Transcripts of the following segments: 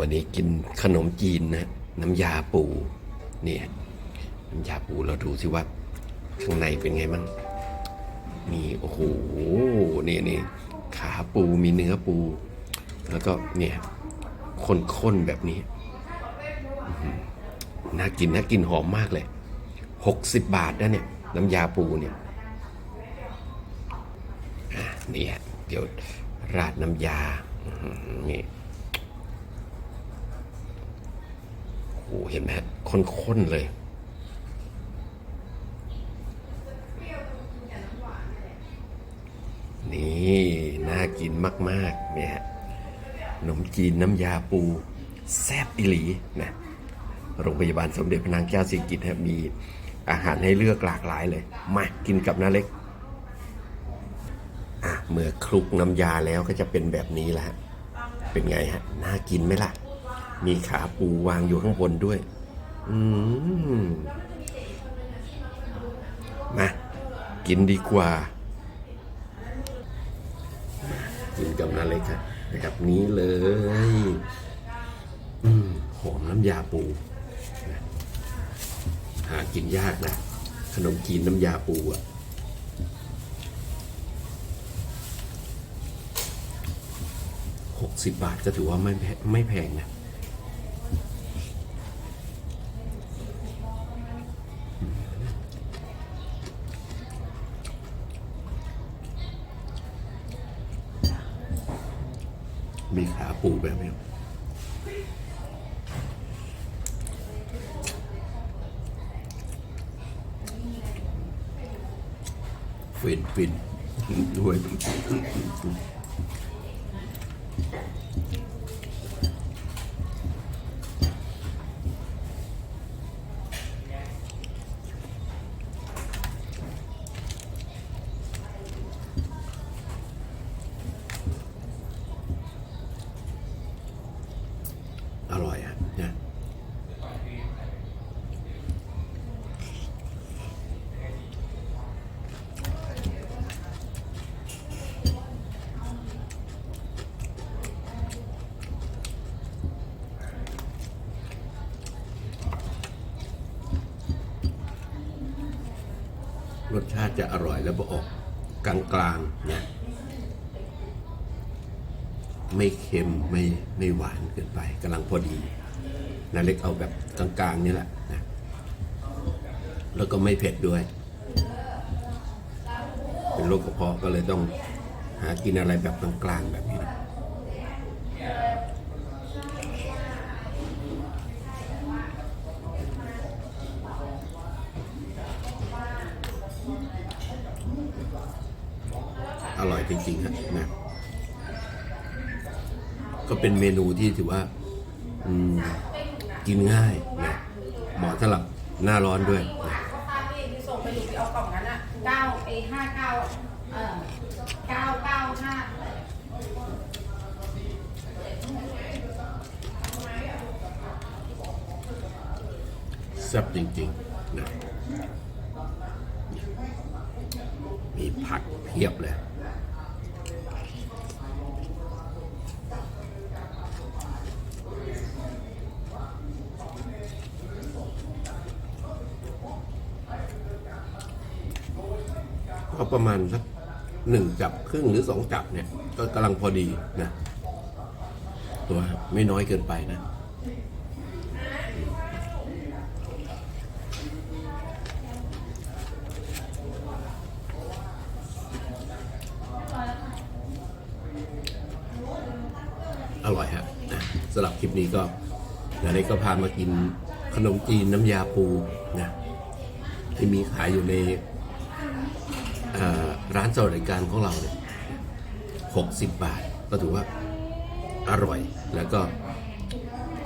วันนี้กินขนมจีนนะน้ำยาปูเนี่ยน้ำยาปูเราดูสิว่า ข้างในเป็นไงบ้างมีโอ้โหนี่นี่ขาปูมีเนื้อปู แล้วก็เนี่ยข้นๆแบบนี้น่ากินน่ากินหอมมากเลยหกสิบบาทนะเนี่ย น้ำยาปูเนี่ยนี่ฮะเดี๋ยวราดน้ำยานี่ โอ้โห เห็นไหมฮะข้นๆเลย นี่น่ากินมากๆเนี่ยฮะขนมจีนน้ำยาปูแซบอิหลีนะโรงพยาบาลสมเด็จพระนางเจ้าสิริกิติ์มีอาหารให้เลือกหลากหลายเลย มากินกับน้าเล็กอะเมื่อคลุกน้ำยาแล้วก็จะเป็นแบบนี้แหละเป็นไงฮะ น่ากินไหมล่ะ มีขาปูวางอยู่ข้างบนด้วย อืมมากินดีกว่า กินกับน้าเล็กครับแบบนี้เลย อืมหอมน้ำยาปู หากินยากนะ ขนมจีนน้ำยาปูอะหกสิบบาทก็ถือว่าไม่ไม่แพงนะ มีขาปูแบบนี้ฟินฟินด้วย รสชาติจะอร่อยแล้วก็ออกกลางๆเนี่ยไม่เค็มไม่ไม่หวานเกินไปกำลังพอดีนาเล็กเอาแบบกลางๆนี่แหละนะแล้วก็ไม่เผ็ดด้วย เป็นโรคกระเพาะก็เลยต้องหากินอะไรแบบกลางๆแบบนี้นะ ร่อยจริงๆฮะนะก็เป็นเมนูที่ถือว่าอืมกินง่ายนะเหมาะสำหรับหน้าร้อนด้วยนะถ้าพี่ส่งไปอยู่ที่เอากล่องนั้นอะเก้าเอห้าเก้าเออเก้าเก้าห้าแซ่บจริงๆนะมีผักเพียบเลย ก็ประมาณสักหนึ่งจับครึ่งหรือสองจับเนี่ย ก็กำลังพอดีนะ ตัวไม่น้อยเกินไปนะอร่อยฮะนะสำหรับคลิปนี้ก็เดี๋ยวนี้ก็พามากินขนมจีนน้ำยาปูนะที่มีขายอยู่ใน ร้านสวัสดิการของเราเนี่ยหกสิบบาท ก็ถือว่าอร่อยแล้วก็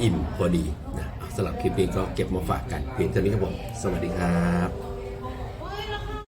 อิ่มพอดีนะสำหรับคลิปนี้ก็เก็บมาฝากกันเพียงเท่านี้ครับผม สวัสดีครับ